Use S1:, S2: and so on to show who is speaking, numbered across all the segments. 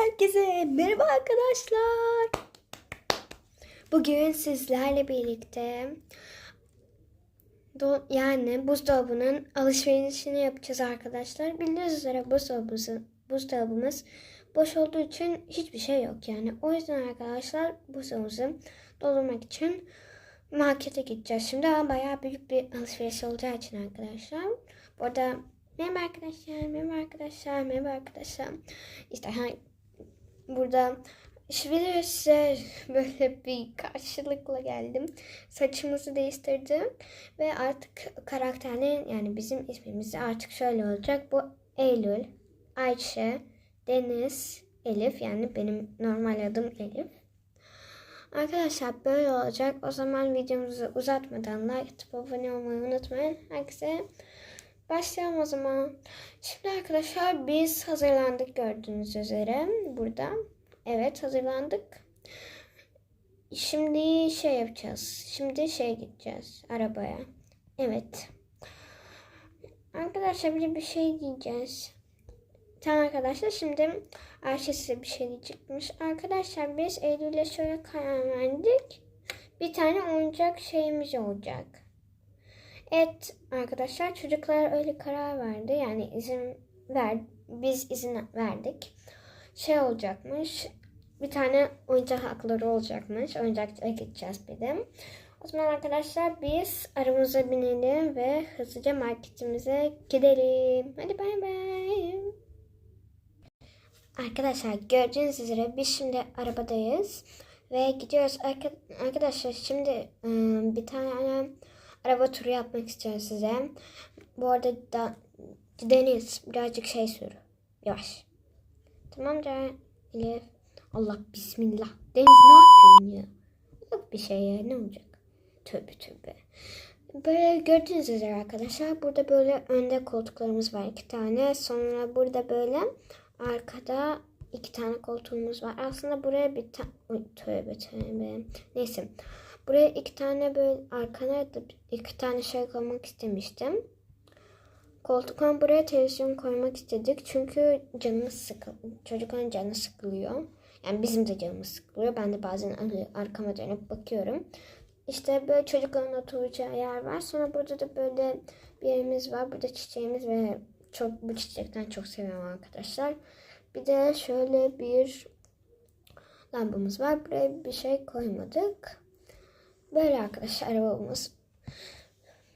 S1: Herkese merhaba arkadaşlar. Bugün sizlerle birlikte do- yani buzdolabının alışverişini yapacağız arkadaşlar. Bildiğiniz üzere buzdolabımız, buzdolabımız boş olduğu için hiçbir şey yok yani. O yüzden arkadaşlar buzdolabımızı doldurmak için markete gideceğiz. Şimdi ama bayağı büyük bir alışveriş olacağı için arkadaşlar. Bu arada merhaba arkadaşlar, merhaba arkadaşlar, merhaba arkadaşlar. İşte burada size böyle bir karşılıkla geldim. Saçımızı değiştirdim ve artık karakterlerin yani bizim ismimiz artık şöyle olacak. Bu Eylül, Ayşe, Deniz, Elif yani benim normal adım Elif. Arkadaşlar böyle olacak. O zaman videomuzu uzatmadan like atıp abone olmayı unutmayın. Herkese başlayalım o zaman. Şimdi arkadaşlar biz hazırlandık gördüğünüz üzere burada. Evet hazırlandık. Şimdi şey yapacağız. Şimdi şey gideceğiz arabaya. Evet. Arkadaşlar bir bir şey diyeceğiz. Tamam arkadaşlar şimdi Ayşe size bir şey diyecekmiş. Arkadaşlar biz Eylül'e şöyle karar verdik. Bir tane oyuncak şeyimiz olacak. Evet arkadaşlar çocuklar öyle karar verdi. Yani izin ver, biz izin verdik. Şey olacakmış. Bir tane oyuncak hakları olacakmış. Oyuncakçıya gideceğiz bir de. O zaman arkadaşlar biz aramıza binelim ve hızlıca marketimize gidelim. Hadi bay bay. Arkadaşlar gördüğünüz üzere biz şimdi arabadayız ve gidiyoruz. Arka- Arkadaşlar şimdi ıı, bir tane araba turu yapmak istiyorum size. Bu arada da Deniz birazcık şey sür. Yavaş. Tamam. Elif. Allah bismillah. Deniz ne yapıyorsun ya? Yok bir şey ya ne olacak? Tövbe tövbe. Böyle gördüğünüz üzere arkadaşlar burada böyle önde koltuklarımız var iki tane. Sonra burada böyle arkada iki tane koltuğumuz var. Aslında buraya bir tane... Tövbe tövbe. Neyse. Buraya iki tane böyle arkana da iki tane şey koymak istemiştim. Koltuktan buraya televizyon koymak istedik. Çünkü canımız sıkıl. Çocukların canı sıkılıyor. Yani bizim de canımız sıkılıyor. Ben de bazen ar- arkama dönüp bakıyorum. İşte böyle çocukların oturacağı yer var. Sonra burada da böyle bir yerimiz var. Burada çiçeğimiz ve çok bu çiçekten çok seviyorum arkadaşlar. Bir de şöyle bir lambamız var. Buraya bir şey koymadık. Böyle arkadaşlar arabamız.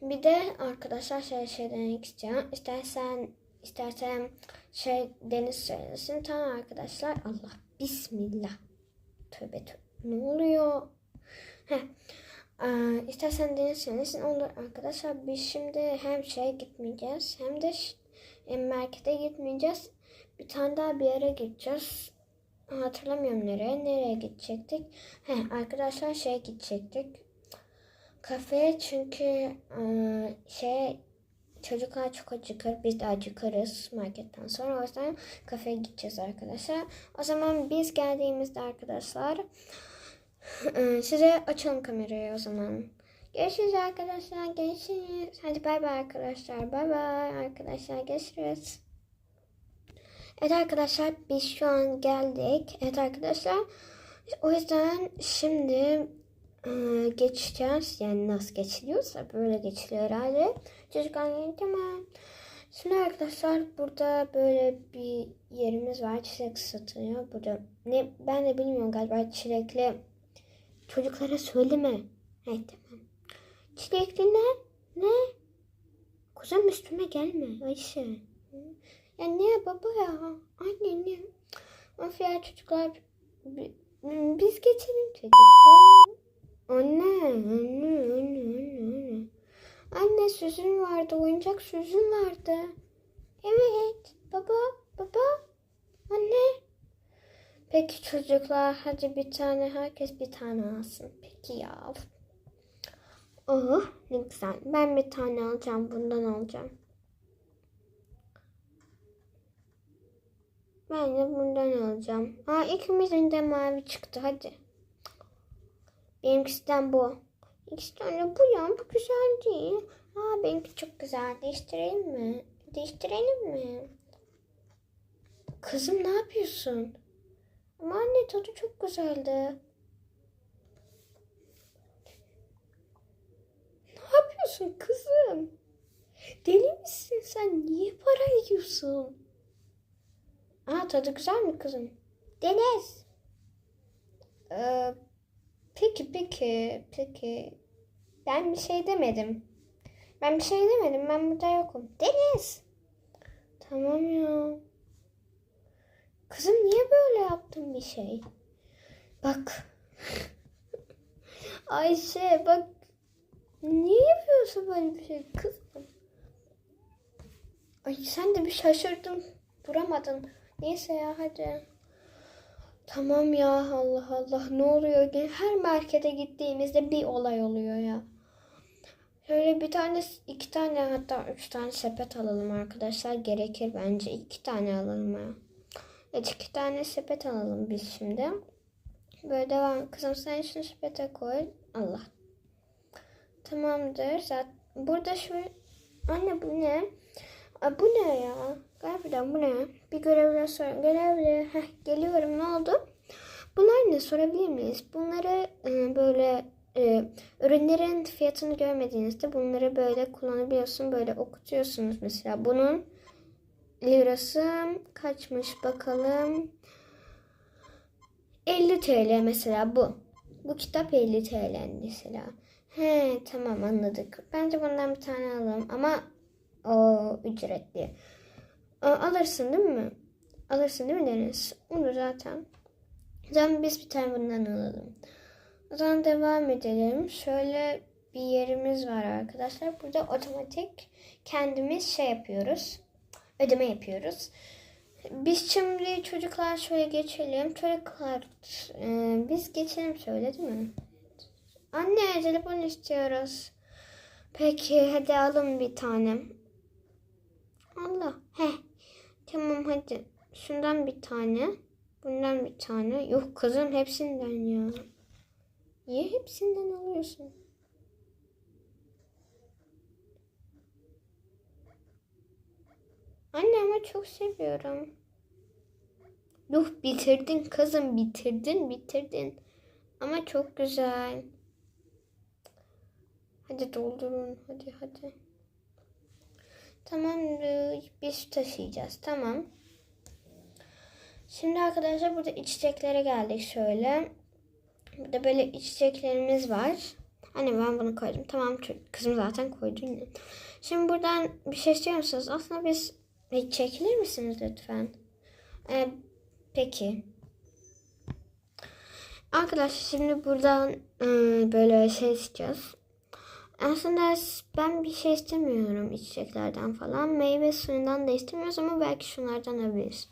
S1: Bir de arkadaşlar şey şey demek istiyorum. İstersen istersen şey Deniz söylesin. Tamam arkadaşlar. Allah bismillah. Tövbe tövbe. Ne oluyor? Heh. Ee, istersen Deniz söylesin. Olur arkadaşlar. Biz şimdi hem şey gitmeyeceğiz hem de hem markete gitmeyeceğiz. Bir tane daha bir yere gideceğiz. Hatırlamıyorum nereye. Nereye gidecektik? Heh, arkadaşlar şey gidecektik kafeye çünkü e, şey çocuklar çok acıkır. Biz de acıkarız marketten sonra. O yüzden kafeye gideceğiz arkadaşlar. O zaman biz geldiğimizde arkadaşlar e, size açalım kamerayı o zaman. Görüşürüz arkadaşlar. Görüşürüz. Hadi bay bay arkadaşlar. Bay bay arkadaşlar. Görüşürüz. Evet arkadaşlar biz şu an geldik. Evet arkadaşlar. O yüzden şimdi ee, geçeceğiz. Yani nasıl geçiliyorsa böyle geçiliyor herhalde. Çocuklar tamam. Şimdi arkadaşlar burada böyle bir yerimiz var. Çilek satılıyor. Burada ne ben de bilmiyorum galiba çilekli çocuklara söyleme. Evet tamam. Çilekli ne? Ne? Kuzum üstüme gelme Ayşe. Ya niye baba ya? Anne ne? Of ya çocuklar bi- biz geçelim çocuklar. Anne, anne, anne, anne, anne. Süzün vardı, oyuncak süzün vardı. Evet, baba, baba, anne. Peki çocuklar, hadi bir tane, herkes bir tane alsın. Peki ya. Oh, ne güzel. Ben bir tane alacağım, bundan alacağım. Ben de bundan alacağım. Aa, ikimizin de mavi çıktı, hadi. Benimkisinden bu. İkisi tane bu ya. Bu güzel değil. Aa benimki çok güzel. Değiştirelim mi? Değiştirelim mi? Kızım ne yapıyorsun? Ama anne tadı çok güzeldi. Ne yapıyorsun kızım? Deli misin sen? Niye para yiyorsun? Aa tadı güzel mi kızım? Deniz. Ee, peki peki peki. Ben bir şey demedim. Ben bir şey demedim. Ben burada yokum. Deniz. Tamam ya. Kızım niye böyle yaptın bir şey? Bak. Ayşe bak. Niye yapıyorsun böyle bir şey kızım? Ay sen de bir şaşırdın. Duramadın. Neyse ya hadi. Tamam ya Allah Allah ne oluyor? Her markete gittiğimizde bir olay oluyor ya. Şöyle bir tane, iki tane hatta üç tane sepet alalım arkadaşlar. Gerekir bence. iki tane alalım ya. Evet iki tane sepet alalım biz şimdi. Böyle devam. Kızım sen şunu sepete koy. Allah. Tamamdır. Zaten burada şu... Anne bu ne? Aa, bu ne ya? Galiba bu ne? Bir görevli sor. Görevli. Heh, geliyorum. Ne oldu? Bunlar ne? Sorabilir miyiz? Bunları e, böyle e, ürünlerin fiyatını görmediğinizde bunları böyle kullanabiliyorsun. Böyle okutuyorsunuz mesela. Bunun lirası kaçmış bakalım. 50 TL mesela bu. Bu kitap 50 TL mesela. He tamam anladık. Bence bundan bir tane alalım ama o ücretli. Alırsın değil mi? Alırsın değil mi Deniz? Onu zaten. O zaman biz bir tane bundan alalım. O zaman devam edelim. Şöyle bir yerimiz var arkadaşlar. Burada otomatik kendimiz şey yapıyoruz. Ödeme yapıyoruz. Biz şimdi çocuklar şöyle geçelim. Çocuklar e, biz geçelim şöyle değil mi? Anne telefon istiyoruz. Peki hadi alın bir tane. Allah. He. Tamam hadi. Şundan bir tane. Bundan bir tane. Yok kızım hepsinden ya. Niye hepsinden alıyorsun? Anne ama çok seviyorum. Yuh bitirdin kızım bitirdin bitirdin. Ama çok güzel. Hadi doldurun hadi hadi. Tamam biz taşıyacağız tamam. Şimdi arkadaşlar burada içeceklere geldik şöyle. Burada böyle içeceklerimiz var. Anne ben bunu koydum. Tamam kızım zaten koydu yine. Şimdi buradan bir şey istiyor musunuz? Aslında biz çekilir misiniz lütfen? Ee, peki. Arkadaşlar şimdi buradan e, böyle şey isteyeceğiz. Aslında ben bir şey istemiyorum içeceklerden falan. Meyve suyundan da istemiyoruz ama belki şunlardan alabiliriz.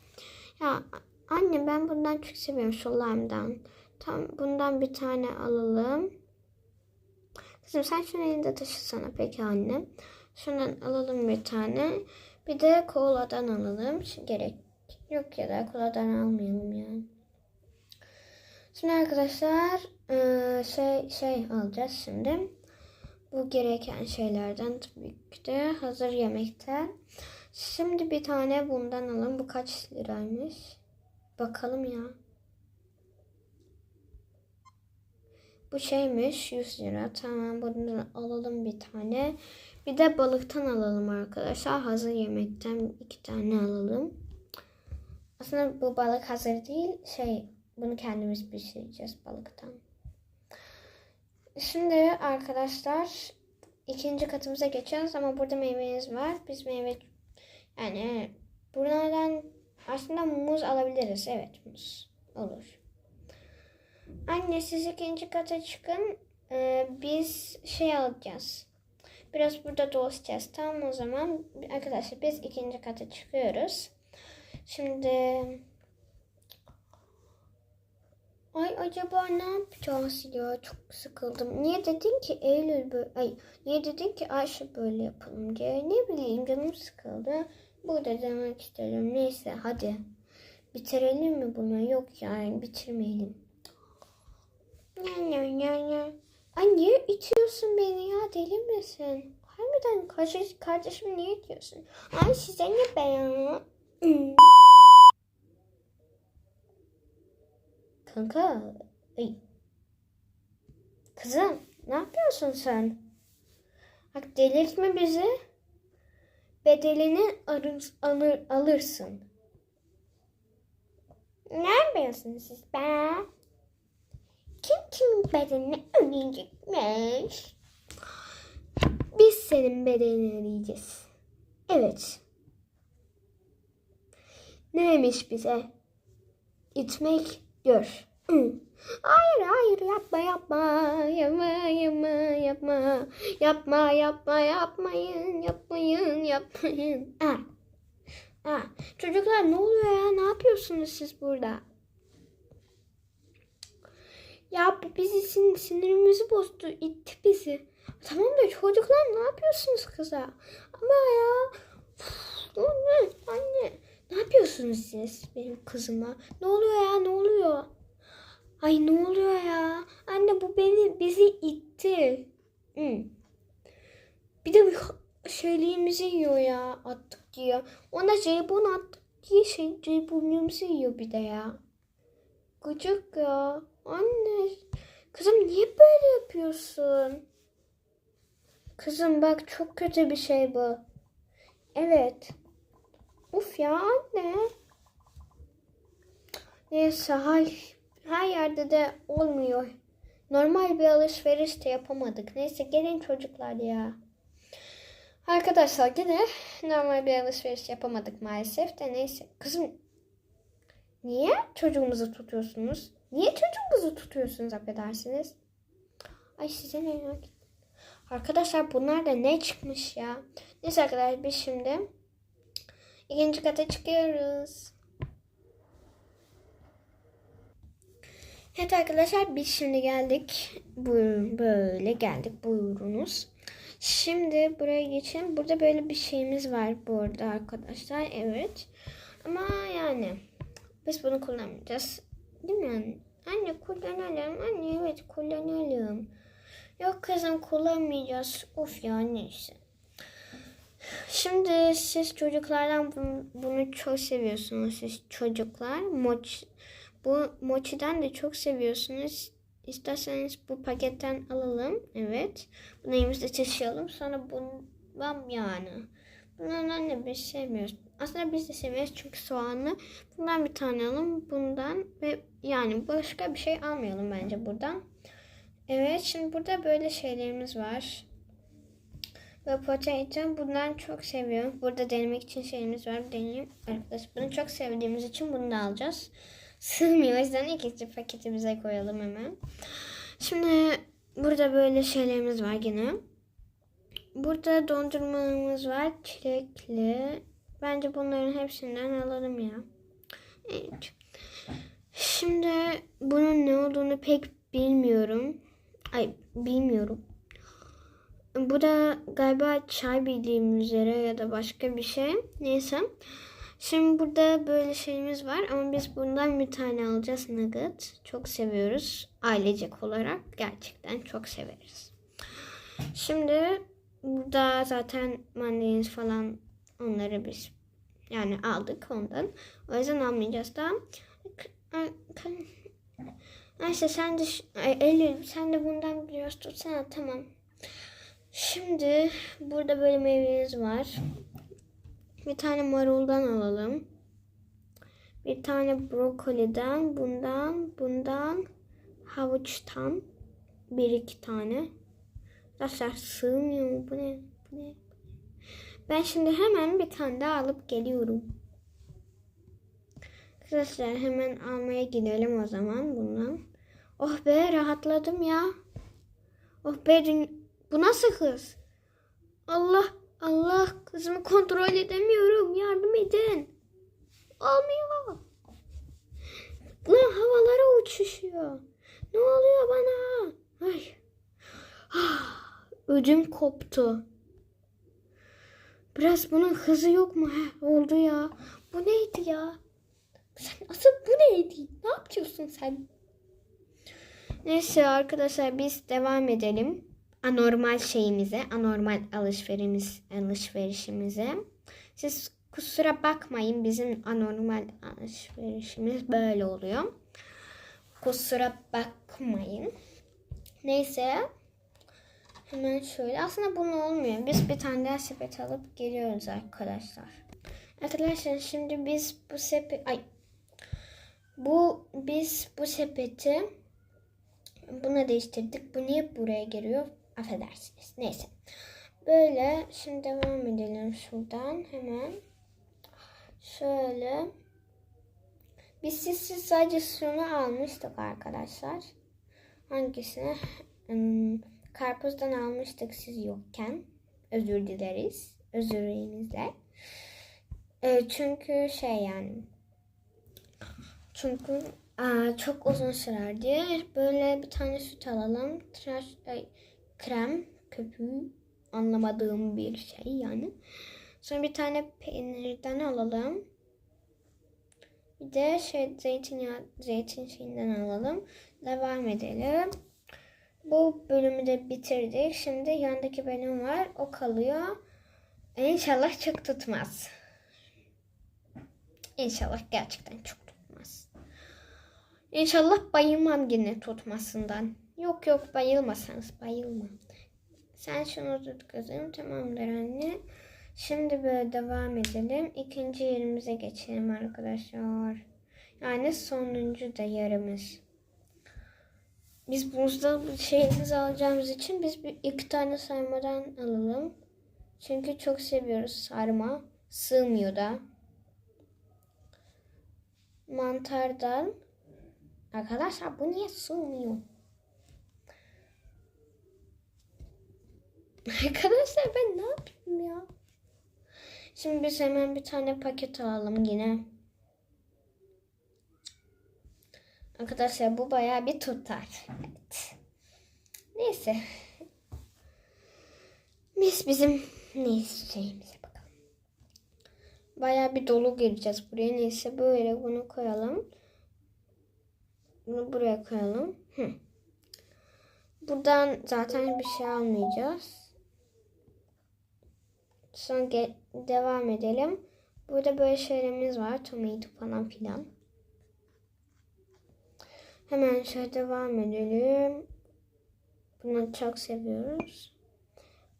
S1: Ya anne ben bundan çok seviyorum şu lime'dan. Tam bundan bir tane alalım. Kızım sen şunu elinde taşısana peki anne. Şundan alalım bir tane. Bir de koladan alalım. Gerek yok ya da koladan almayalım yani. Şimdi arkadaşlar şey şey alacağız şimdi. Bu gereken şeylerden tabii ki de hazır yemekten. Şimdi bir tane bundan alalım. Bu kaç liraymış? Bakalım ya. Bu şeymiş 100 lira. Tamam bundan alalım bir tane. Bir de balıktan alalım arkadaşlar. Hazır yemekten iki tane alalım. Aslında bu balık hazır değil. Şey bunu kendimiz pişireceğiz balıktan. Şimdi arkadaşlar ikinci katımıza geçiyoruz ama burada meyveniz var. Biz meyve yani bunlardan aslında muz alabiliriz. Evet muz olur. Anne siz ikinci kata çıkın. Ee, biz şey alacağız. Biraz burada dolaşacağız. Tamam o zaman arkadaşlar biz ikinci kata çıkıyoruz. Şimdi Ay acaba ne yapacağız ya? Çok sıkıldım. Niye dedin ki Eylül böyle... Ay niye dedin ki Ayşe böyle yapalım diye. Ne bileyim canım sıkıldı. Burada demek istedim. Neyse hadi. Bitirelim mi bunu? Yok yani bitirmeyelim. Ne ne ne. Ay niye itiyorsun beni ya? Deli misin? Harbiden kardeş, kardeşim niye itiyorsun? Ay size ne be ya? Kanka. Ay. Kızım ne yapıyorsun sen? Bak delirtme bizi. Bedelini alır, alır, alırsın. Ne yapıyorsunuz siz be? Kim kimin bedelini ödeyecekmiş? Biz senin bedelini ödeyeceğiz. Evet. Neymiş bize? İtmek gör. Hayır hayır yapma yapma yapma yapma yapma yapma yapma yapmayın yapmayın yapmayın. Ah. Ah. Çocuklar ne oluyor ya ne yapıyorsunuz siz burada? Ya bu bizi sin sinirimizi bozdu itti bizi. Tamam da çocuklar ne yapıyorsunuz kıza? Ama ya Üf, anne anne ne yapıyorsunuz siz benim kızıma? Ne oluyor ya ne oluyor? Ay ne oluyor ya? Anne bu beni bizi itti. Hı. Bir de bir şeyliğimizi yiyor ya attık diye. Ona jelibon attık diye şey jelibonumuzu yiyor bir de ya. Gıcık ya. Anne. Kızım niye böyle yapıyorsun? Kızım bak çok kötü bir şey bu. Evet. Uf ya anne. Neyse hay, her yerde de olmuyor. Normal bir alışveriş de yapamadık. Neyse gelin çocuklar ya. Arkadaşlar yine normal bir alışveriş yapamadık maalesef de neyse. Kızım niye çocuğumuzu tutuyorsunuz? Niye çocuğumuzu tutuyorsunuz affedersiniz? Ay size ne? Arkadaşlar bunlar da ne çıkmış ya? Neyse arkadaşlar biz şimdi ikinci kata çıkıyoruz. Evet arkadaşlar biz şimdi geldik. Buyurun böyle geldik buyurunuz. Şimdi buraya geçelim. Burada böyle bir şeyimiz var bu arada arkadaşlar. Evet. Ama yani biz bunu kullanmayacağız. Değil mi anne? Anne kullanalım. Anne evet kullanalım. Yok kızım kullanmayacağız. Of ya neyse. Şimdi siz çocuklardan bunu, çok seviyorsunuz. Siz çocuklar. Moç, bu mochiden de çok seviyorsunuz. İsterseniz bu paketten alalım. Evet. Bunu elimizde taşıyalım. Sonra bundan yani. Bundan anne biz sevmiyoruz. Aslında biz de seviyoruz çünkü soğanlı. Bundan bir tane alalım. Bundan ve yani başka bir şey almayalım bence buradan. Evet şimdi burada böyle şeylerimiz var. Ve potato bundan çok seviyorum. Burada denemek için şeyimiz var. Deneyeyim. Arkadaşlar bunu çok sevdiğimiz için bunu da alacağız. Sığmıyor. O yüzden ikinci paketimize koyalım hemen. Şimdi burada böyle şeylerimiz var yine. Burada dondurmalarımız var. Çilekli. Bence bunların hepsinden alalım ya. Evet. Şimdi bunun ne olduğunu pek bilmiyorum. Ay bilmiyorum. Bu da galiba çay bildiğim üzere ya da başka bir şey. Neyse. Şimdi burada böyle şeyimiz var ama biz bundan bir tane alacağız nugget. Çok seviyoruz ailecek olarak. Gerçekten çok severiz. Şimdi burada zaten mandalina falan onları biz yani aldık ondan. O yüzden almayacağız da. Neyse sen de Eylül sen de bundan biraz tutsana tamam. Şimdi burada böyle meyvemiz var. Bir tane maruldan alalım. Bir tane brokoliden, bundan, bundan, havuçtan bir iki tane. Arkadaşlar sığmıyor? Bu ne? Bu ne? Ben şimdi hemen bir tane daha alıp geliyorum. Arkadaşlar hemen almaya gidelim o zaman bundan. Oh be rahatladım ya. Oh be dün... bu nasıl hız? Allah Allah kızımı kontrol edemiyorum. Yardım edin. Olmuyor. Lan havalara uçuşuyor. Ne oluyor bana? Ay. Ah, ödüm koptu. Biraz bunun hızı yok mu? Heh, oldu ya. Bu neydi ya? Sen asıl bu neydi? Ne yapıyorsun sen? Neyse arkadaşlar biz devam edelim. Anormal şeyimize, anormal alışverimiz, alışverişimize. Siz kusura bakmayın bizim anormal alışverişimiz böyle oluyor. Kusura bakmayın. Neyse. Hemen şöyle. Aslında bunu olmuyor. Biz bir tane daha sepet alıp geliyoruz arkadaşlar. Arkadaşlar şimdi biz bu sepet... Ay. Bu biz bu sepeti buna değiştirdik. Bu niye buraya geliyor? Affedersiniz. Neyse. Böyle şimdi devam edelim şuradan hemen. Şöyle. Biz siz sadece şunu almıştık arkadaşlar. Hangisini? Hmm, karpuzdan almıştık siz yokken. Özür dileriz. Özürümüzle. E, çünkü şey yani. Çünkü aa, çok uzun sürer diye böyle bir tane süt alalım. Tıraş, krem, köpüğü anlamadığım bir şey yani. Sonra bir tane peynirden alalım. Bir de şey zeytinyağı, zeytin şeyinden alalım. Devam edelim. Bu bölümü de bitirdik. Şimdi yandaki bölüm var. O kalıyor. İnşallah çok tutmaz. İnşallah gerçekten çok tutmaz. İnşallah bayılmam yine tutmasından. Yok yok bayılmasanız bayılma. Sen şunu tut kızım. Tamamdır anne. Şimdi böyle devam edelim. İkinci yerimize geçelim arkadaşlar. Yani sonuncu da yarımız. Biz buzda şeyimizi alacağımız için biz bir iki tane sarmadan alalım. Çünkü çok seviyoruz sarma. Sığmıyor da. Mantardan. Arkadaşlar bu niye sığmıyor? Arkadaşlar ben ne yapayım ya? Şimdi biz hemen bir tane paket alalım yine. Arkadaşlar bu bayağı bir tutar. Evet. Neyse. Biz bizim neyse şeyimize bakalım. Bayağı bir dolu gireceğiz buraya. Neyse böyle bunu koyalım. Bunu buraya koyalım. Hı. Buradan zaten bir şey almayacağız. Sonra devam edelim. Burada böyle şeylerimiz var. Tomato falan filan. Hemen şöyle devam edelim. Bunu çok seviyoruz.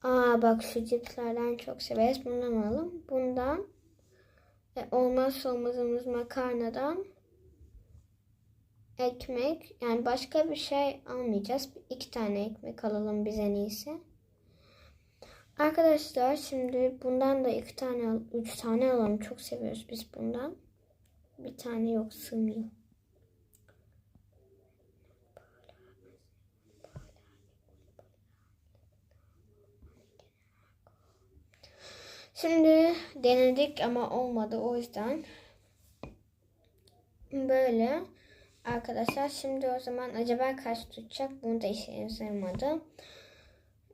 S1: Aa bak şu cipslerden çok severiz. Bundan alalım. Bundan e, olmazsa olmazımız makarnadan ekmek yani başka bir şey almayacağız. İki tane ekmek alalım biz en. Arkadaşlar şimdi bundan da iki tane, üç tane alalım. Çok seviyoruz biz bundan. Bir tane yok sığmıyor. Şimdi denedik ama olmadı o yüzden böyle arkadaşlar şimdi o zaman acaba kaç tutacak bunu da işe yaramadı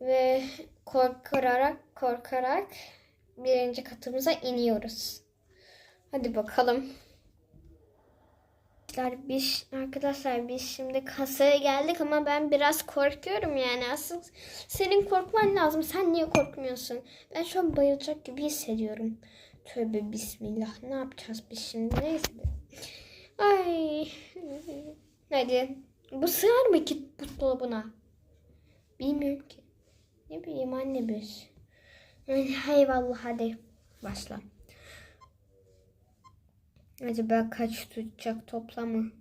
S1: ve korkarak korkarak birinci katımıza iniyoruz. Hadi bakalım. Arkadaşlar biz, arkadaşlar biz şimdi kasaya geldik ama ben biraz korkuyorum yani. Asıl senin korkman lazım. Sen niye korkmuyorsun? Ben şu an bayılacak gibi hissediyorum. Tövbe bismillah. Ne yapacağız biz şimdi? Neyse. Ay. Hadi. Bu sığar mı ki buzdolabına? Bilmiyorum ki. Ne bileyim anne biz. Eyvallah hadi başla. Acaba kaç tutacak toplamı?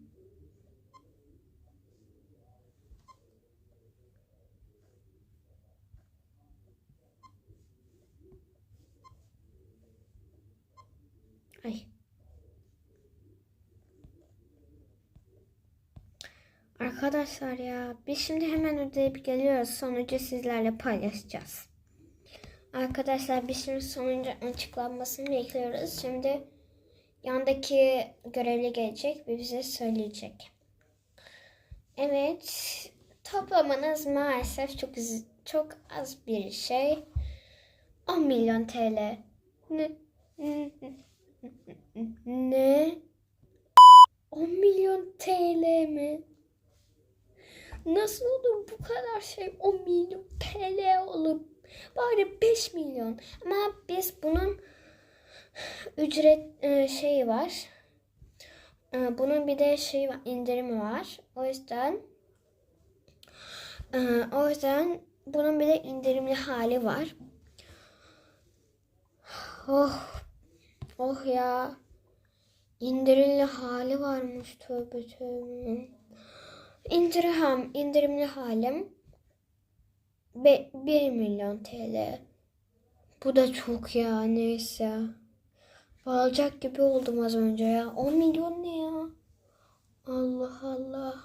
S1: Ay. Arkadaşlar ya biz şimdi hemen ödeyip geliyoruz. Sonucu sizlerle paylaşacağız. Arkadaşlar biz şimdi sonucu açıklanmasını bekliyoruz. Şimdi yandaki görevli gelecek ve bize söyleyecek. Evet toplamanız maalesef çok çok az bir şey. 10 milyon TL. Ne? Ne? 10 milyon TL mi? Nasıl olur bu kadar şey 10 milyon TL olur? Bari 5 milyon. Ama biz bunun ücret e, şeyi var. Ee, bunun bir de şey var, indirimi var. O yüzden ee, o yüzden bunun bir de indirimli hali var. Oh, oh ya. İndirimli hali varmış tövbe tövbe. İndirim, indirimli halim Be 1 milyon TL. Bu da çok ya neyse. Bağlayacak gibi oldum az önce ya. 10 milyon ne ya? Allah Allah.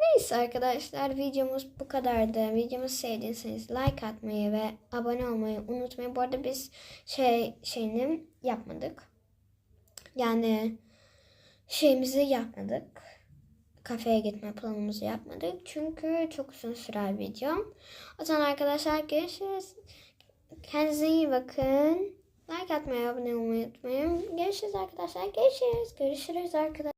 S1: Neyse arkadaşlar videomuz bu kadardı. Videomu sevdiyseniz like atmayı ve abone olmayı unutmayın. Bu arada biz şey şeyini yapmadık. Yani şeyimizi yapmadık. Kafeye gitme planımızı yapmadık. Çünkü çok uzun sürer video. O zaman arkadaşlar görüşürüz. Kendinize iyi bakın. Like atmayı, abone olmayı unutmayın. Görüşürüz arkadaşlar. Görüşürüz. Görüşürüz arkadaşlar.